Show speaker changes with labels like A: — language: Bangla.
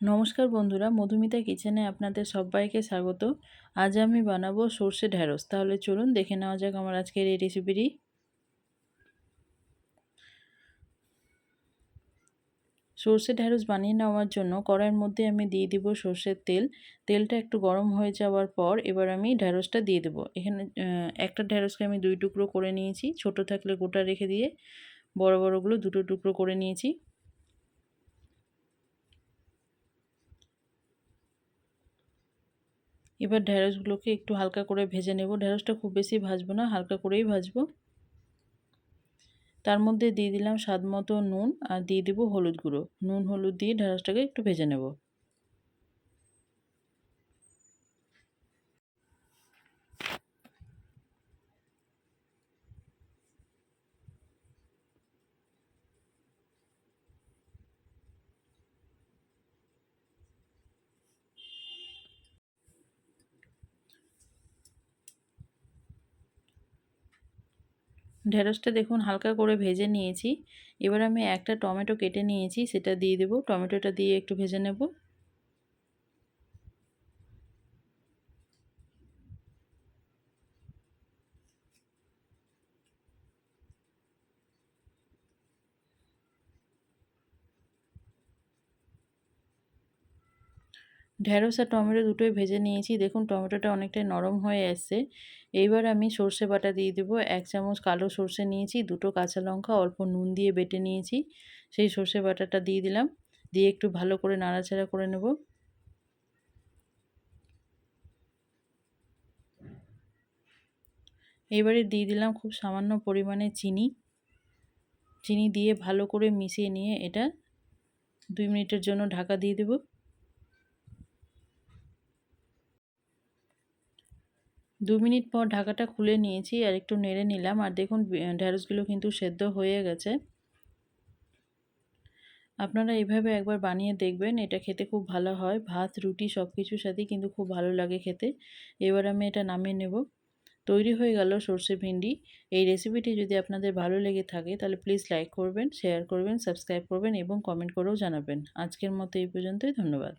A: নমস্কার বন্ধুরা, মধুমিতা কিচেনে আপনাদের সবাইকে স্বাগত। আজ আমি বানাবো সর্ষে ঢ্যাঁড়স তাহলে চলুন দেখে নেওয়া যাক আমার আজকের এই রেসিপিটি। সর্ষে ঢ্যাঁড়স বানিয়ে নেওয়ার জন্য কড়াইয়ের মধ্যে আমি দিয়ে দিব সর্ষের তেল। তেলটা একটু গরম হয়ে যাওয়ার পর এবার আমি ঢ্যাঁড়সটা দিয়ে দেবো। এখানে একটা ঢ্যাঁড়সকে আমি দুই টুকরো করে নিয়েছি। ছোট থাকলে গোটা রেখে দিয়ে বড় বড়গুলো দুটো টুকরো করে নিয়েছি। এবার ঢ্যাঁড়সগুলোকে একটু হালকা করে ভেজে নেব। ঢ্যাঁড়সটা খুব বেশি ভাজবো না, হালকা করেই ভাজবো। তার মধ্যে দিয়ে দিলাম স্বাদ মতো নুন আর দিয়ে দেবো হলুদ গুঁড়ো। নুন, হলুদ দিয়ে ঢ্যাঁড়সটাকে একটু ভেজে নেব। ঢেঁড়সটা দেখুন হালকা করে ভেজে নিয়েছি। এবার আমি একটা টমেটো কেটে নিয়েছি, সেটা দিয়ে দেবো। টমেটোটা দিয়ে একটু ভেজে নেব। ঢ্যাঁড়স আর টমেটো দুটোই ভেজে নিয়েছি। দেখুন, টমেটোটা অনেকটাই নরম হয়ে এসছে। এইবার আমি সর্ষে বাটা দিয়ে দেবো। এক চামচ কালো সর্ষে নিয়েছি, দুটো কাঁচা লঙ্কা, অল্প নুন দিয়ে বেটে নিয়েছি। সেই সর্ষে বাটাটা দিয়ে দিলাম। দিয়ে একটু ভালো করে নাড়াচাড়া করে নেব। এবারে দিয়ে দিলাম খুব সামান্য পরিমাণে চিনি। চিনি দিয়ে ভালো করে মিশিয়ে নিয়ে এটা দুই মিনিটের জন্য ঢাকা দিয়ে দেবো। দু মিনিট পর ঢাকাটা খুলে নিয়েছি আর একটু নেড়ে নিলাম। আর দেখুন ঢ্যাঁড়সগুলো কিন্তু সেদ্ধ হয়ে গেছে। আপনারা এইভাবে একবার বানিয়ে দেখবেন, এটা খেতে খুব ভালো হয়। ভাত, রুটি সব কিছুর সাথেই কিন্তু খুব ভালো লাগে খেতে। এবার আমি এটা নামিয়ে নেব। তৈরি হয়ে গেল সর্ষে ভিন্ডি। এই রেসিপিটি যদি আপনাদের ভালো লেগে থাকে, তাহলে প্লিজ লাইক করবেন, শেয়ার করবেন, সাবস্ক্রাইব করবেন এবং কমেন্ট করেও জানাবেন। আজকের মতো এই পর্যন্তই, ধন্যবাদ।